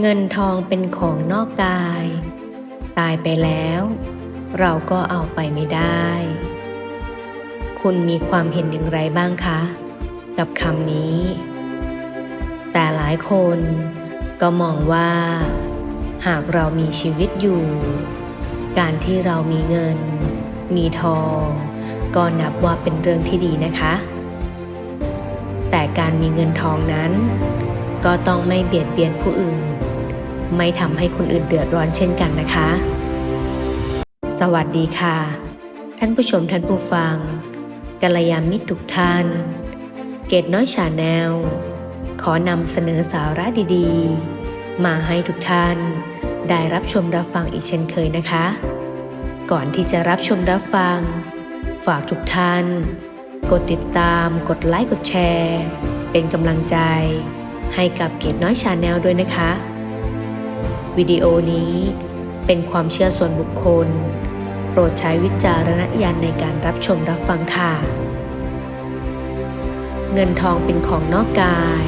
เงินทองเป็นของนอกกาย ตายไปแล้ว เราก็เอาไปไม่ได้ คุณมีความเห็นอย่างไรบ้างคะ กับคำนี้ แต่หลายคนก็มองว่า หากเรามีชีวิตอยู่ การที่เรามีเงิน มีทอง ก็นับว่าเป็นเรื่องที่ดีนะคะ แต่การมีเงินทองนั้นก็ต้องไม่เบียดเบียนผู้อื่น ไม่ทำให้คนอื่นเดือดร้อนเช่นกันนะคะ สวัสดีค่ะ ท่านผู้ชมท่านผู้ฟังกัลยาณมิตรทุกท่าน เกตน้อยชาแนล ขอนำเสนอสาระดีๆ มาให้ทุกท่าน ได้รับชมรับฟังอีกเช่นเคยนะคะ ก่อนที่จะรับชมรับฟัง ฝากทุกท่าน กดติดตามกดไลค์กดแชร์ เป็นกำลังใจให้กับเกตน้อยชาแนลด้วยนะคะ วิดีโอนี้เป็นความเชื่อส่วนบุคคล โปรดใช้วิจารณญาณในการรับชมรับฟังค่ะ เงินทองเป็นของนอกกาย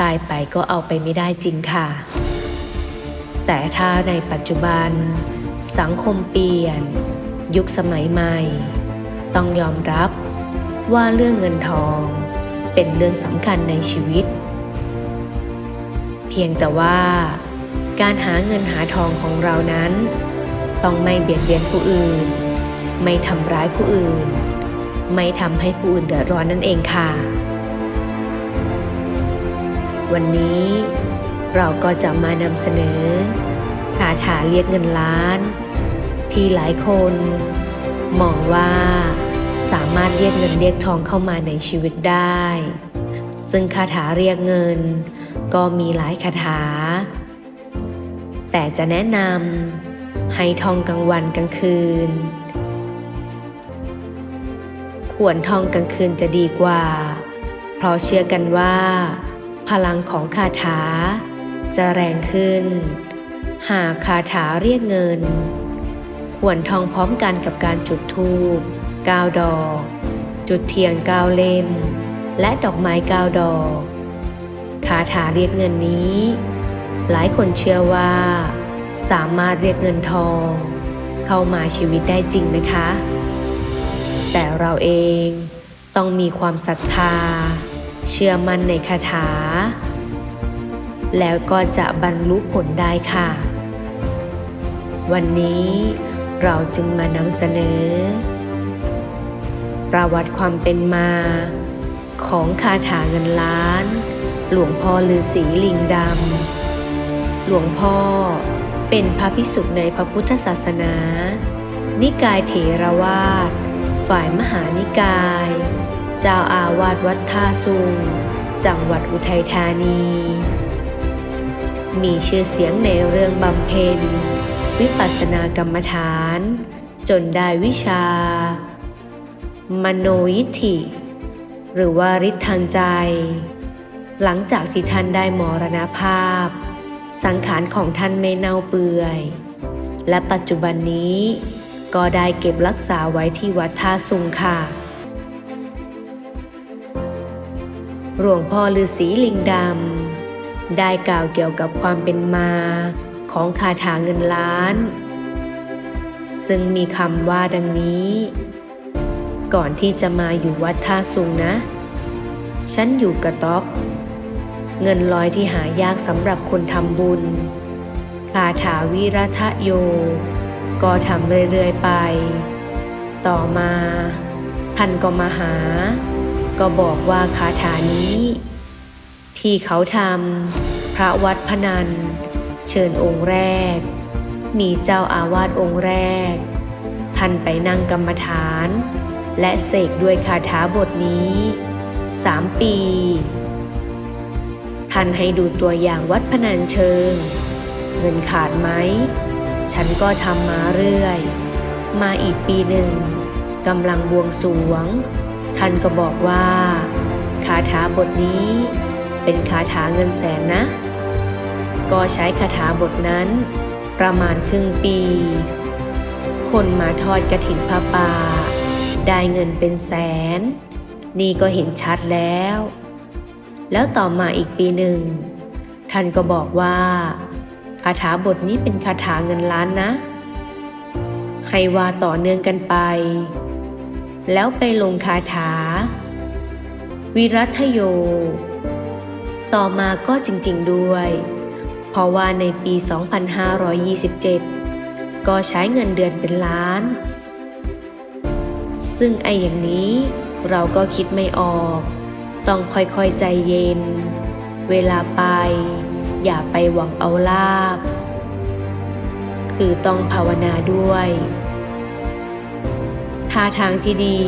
ตายไปก็เอาไปไม่ได้จริงค่ะ แต่ถ้าในปัจจุบัน สังคมเปลี่ยน ยุคสมัยใหม่ ต้องยอมรับว่าเรื่องเงินทองเป็นเรื่องสำคัญในชีวิต เพียงแต่ว่า การหาเงินหาทองของเรานั้น ต้องไม่เบียดเบียนผู้อื่น ไม่ทำร้ายผู้อื่น ไม่ทำให้ผู้อื่นเดือดร้อนนั่นเองค่ะ วันนี้เราก็จะมานำเสนอคาถาเรียกเงินล้าน ที่หลายคนมองว่าสามารถเรียกเงินเรียกทองเข้ามาในชีวิตได้ ซึ่งคาถาเรียกเงิน ก็มีหลายคาถา แต่จะแนะนำให้ท่องกลางวันกลางคืน ควรท่องกลางคืนจะดีกว่า เพราะเชื่อกันว่า พลังของคาถา จะแรงขึ้น หากคาถาเรียกเงิน ควรท่องพร้อมกันกับการจุดธูป9ดอก จุดเทียน9เล่ม และดอกไม้9ดอก คาถาเรียกเงินนี้ หลายคนเชื่อว่า สามารถเรียกเงินทอง เข้ามาชีวิตได้จริงนะคะ แต่เราเองต้องมีความศรัทธา เชื่อมั่นในคาถา แล้วก็จะบรรลุผลได้ค่ะ วันนี้เราจึงมานำเสนอ ประวัติความเป็นมา ของคาถาเงินล้าน หลวงพ่อฤาษีลิงดำ หลวงพ่อ เป็นพระภิกษุในพระพุทธศาสนา นิกายเถรวาท ฝ่ายมหานิกาย เจ้าอาวาสวัดท่าซุง จังหวัดอุทัยธานี มีชื่อเสียงในเรื่องบำเพ็ญ วิปัสสนากรรมฐาน จนได้วิชา มโนยิทธิ หรือว่าฤทธิ์ทางใจ หลังจากที่ท่านได้มรณภาพ สังขารของท่านไม่เน่าเปื่อย และปัจจุบันนี้ ก็ได้เก็บรักษาไว้ที่วัดท่าซุงค่ะ หลวงพ่อฤาษีลิงดำได้กล่าวเกี่ยวกับความเป็นมาของคาถาเงินล้าน ซึ่งมีคำว่าดังนี้ ก่อนที่จะมาอยู่วัดท่าซุงนะ ฉันอยู่กระต๊อบ เงินร้อยที่หายากสำหรับคนทำบุญคาถาวิรัทะโย ก็ทำเรื่อยๆไป ต่อมา ท่านก็มาหา ก็บอกว่าคาถานี้ ที่เขาทำพระวัดพนัน เชิญองค์แรก มีเจ้าอาวาสองค์แรก ท่านไปนั่งกรรมฐาน และเสกด้วยคาถาบทนี้สามปี ท่านให้ดูตัวอย่างวัดพนันเชิง เงินขาดไหม ฉันก็ทำมาเรื่อย มาอีกปีหนึ่งกำลังบวงสวง ท่านก็บอกว่าคาถาบทนี้ เป็นคาถาเงินแสนนะ ก็ใช้คาถาบทนั้น ประมาณครึ่งปี คนมาทอดกระถินพระป่า ได้เงินเป็นแสน นี่ก็เห็นชัดแล้ว แล้วต่อมาอีกปีหนึ่ง ท่านก็บอกว่าคาถาบทนี้เป็นคาถาเงินล้านนะ ให้ว่าต่อเนื่องกันไป แล้วไปลงคาถา วิรัตโย ต่อมาก็จริงๆด้วย เพราะว่าในปี 2527 ก็ใช้เงินเดือนเป็นล้าน ซึ่งไอ้อย่างนี้เราก็คิดไม่ออก ต้องค่อยๆใจเย็น เวลาไป อย่าไปหวังเอาลาบ คือต้องภาวนาด้วยท่าทางที่ดี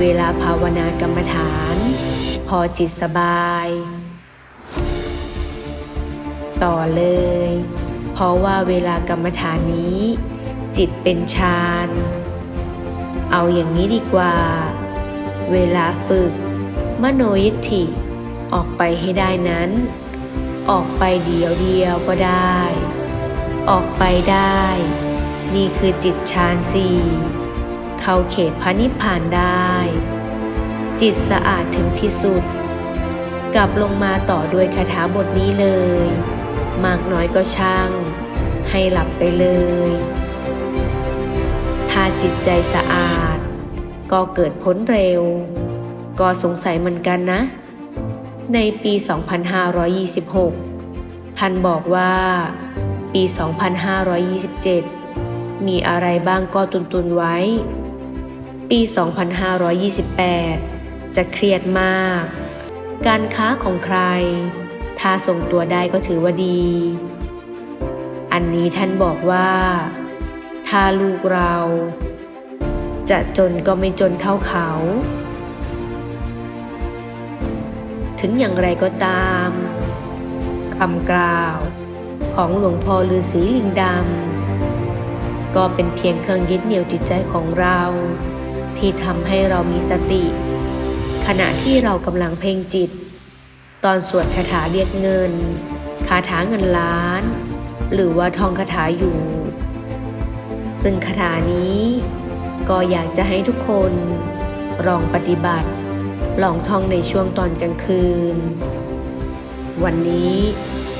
เวลาภาวนากรรมฐาน พอจิตสบาย ต่อเลย เพราะว่าเวลากรรมฐานนี้ จิตเป็นฌาน เอาอย่างนี้ดีกว่า เวลาฝึก มโนยิทธิ ออกไปให้ได้นั้น ออกไปเดียวเดียวก็ได้ ออกไปได้ นี่คือจิตฌานสี่เข้าเขตพระนิพพานได้ จิตสะอาดถึงที่สุด กลับลงมาต่อด้วยคาถาบทนี้เลย มากน้อยก็ช่าง ให้หลับไปเลย ถ้าจิตใจสะอาด ก็เกิดพ้นเร็ว ก็สงสัยเหมือนกันนะ ในปี 2526 ท่านบอกว่า ปี 2527 มีอะไรบ้างก็ตุนตุนไว้ ปี 2528 จะเครียดมาก การค้าของใคร ถ้าส่งตัวได้ก็ถือว่าดี อันนี้ท่านบอกว่า ถ้าลูกเราจะจนก็ไม่จนเท่าเขา ถึงอย่างไรก็ตามคำกล่าวของหลวงพ่อฤาษีลิงดำก็เป็นเพียงเครื่องยึดเหนี่ยวจิตใจของเรา ที่ทำให้เรามีสติ ขณะที่เรากำลังเพ่งจิต ตอนสวดคาถาเรียกเงินคาถาเงินล้าน หรือว่าทองคาถาอยู่ ซึ่งคาถานี้ก็อยากจะให้ทุกคนลองปฏิบัติ ลองท่องในช่วงตอนกลางคืน วันนี้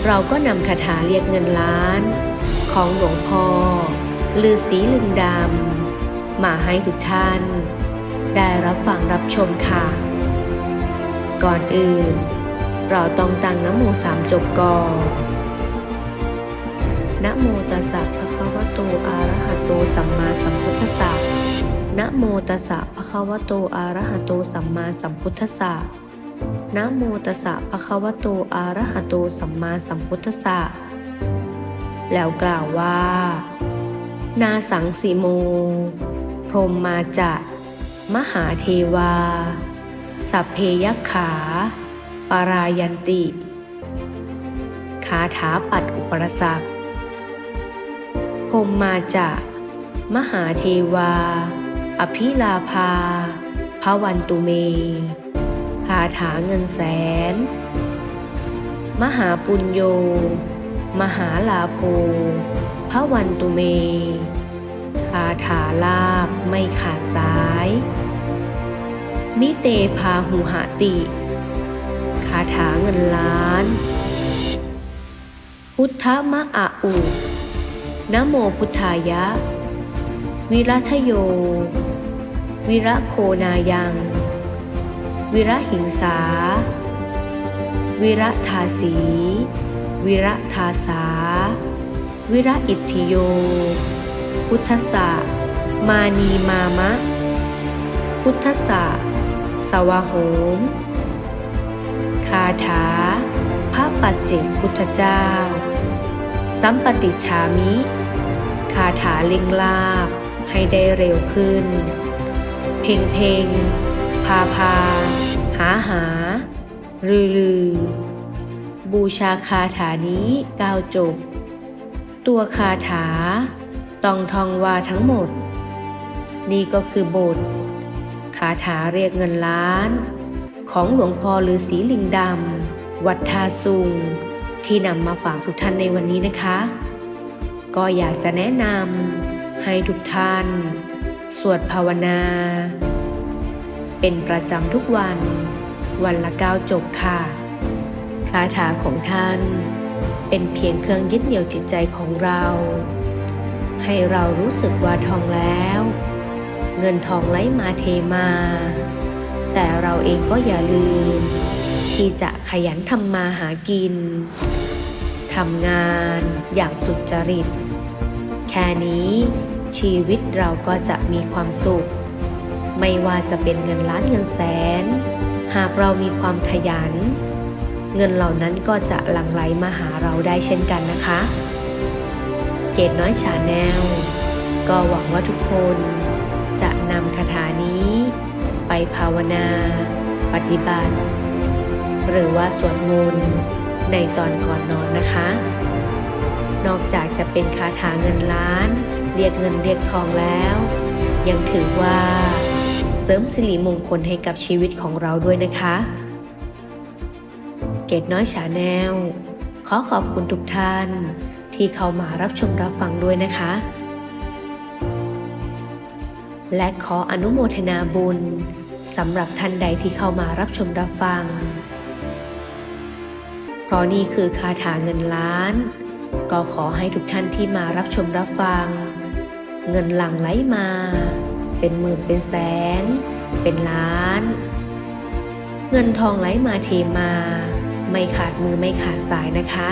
เราก็นำคาถาเรียกเงินล้าน ของหลวงพ่อลือสีลึงดำ มาให้ทุกท่าน ได้รับฟังรับชมค่ะ ก่อนอื่น เราต้องตั้งนโมสามจบก่อนนะโมตัสสะภะคะวะโต อะระหะโต สัมมาสัมพุทธัสสะ นะโมตัสสะภะคะวะโตอะระหะโตสัมมาสัมพุทธัสสะนะโมตัสสะภะคะวะโตอะระหะโตสัมมาสัมพุทธัสสะแล้วกล่าวว่า นาสังสีโม พรหมมาจะมหาเทวา สัพเพยักขา ปารายันติคาถาปัดอุปสักพรหมมาจะมหาเทวา อภิลาภาพระวันตุเมคาถาเงินแสน มหาปุญโย มหาลาโภพระวันตุเมคาถาลาบไม่ขาดสาย มิเตพาหุหติคาถาเงินล้าน พุทธมะอะอุนโมพุทธายะ วิรัทโย วิระโคนายัง วิระหิงสา วิระทาสี วิระทาสา วิระอิทธิโย พุทธะมานีมามะ พุทธะสวะโหม คาถา พระปัจเจกพุทธเจ้า สัมปติชามิ คาถาเลิงลาบ ให้ได้เร็วขึ้น เพ่งเพ่งพาพา หาหา ลือลือ บูชาคาถานี้กาวจบ ตัวคาถา ต้องทองว่าทั้งหมด นี่ก็คือบทคาถาเรียกเงินล้าน ของหลวงพ่อฤาษีลิงดำ วัดทาซุง ที่นำมาฝากทุกท่านในวันนี้นะคะ ก็อยากจะแนะนำ ให้ทุกท่าน สวดภาวนา เป็นประจำทุกวัน วันละเก้าจบค่ะคาถาของท่าน เป็นเพียงเครื่องยึดเหนี่ยวจิตใจของเรา ให้เรารู้สึกว่าทองแล้ว เงินทองไหลมาเทมา แต่เราเองก็อย่าลืม ที่จะขยันทำมาหากินทำงานอย่างสุจริต แค่นี้ ชีวิตเราก็จะมีความสุข ไม่ว่าจะเป็นเงินล้านเงินแสน หากเรามีความขยัน เงินเหล่านั้นก็จะหลั่งไหลมาหาเราได้เช่นกันนะคะ เกดน้อยชาแนลก็หวังว่าทุกคนจะนำคาถานี้ ไปภาวนา ปฏิบัติ หรือว่าสวดมนต์ในตอนก่อนนอนนะคะ นอกจากจะเป็นคาถาเงินล้าน เรียกเงินเรียกทองแล้ว ยังถือว่า เสริมสิริมงคลให้กับชีวิตของเราด้วยนะคะ เกดน้อยชาแนลขอขอบคุณทุกท่าน ที่เข้ามารับชมรับฟังด้วยนะคะ และขออนุโมทนาบุญสำหรับท่านใดที่เข้ามารับชมรับฟัง เพราะนี่คือคาถาเงินล้าน ก็ขอให้ทุกท่านที่มารับชมรับฟัง เงินหลั่งไหลมา เป็นหมื่นเป็นแสน เป็นล้าน เงินทองไหลมาเทมา ไม่ขาดมือไม่ขาดสายนะคะ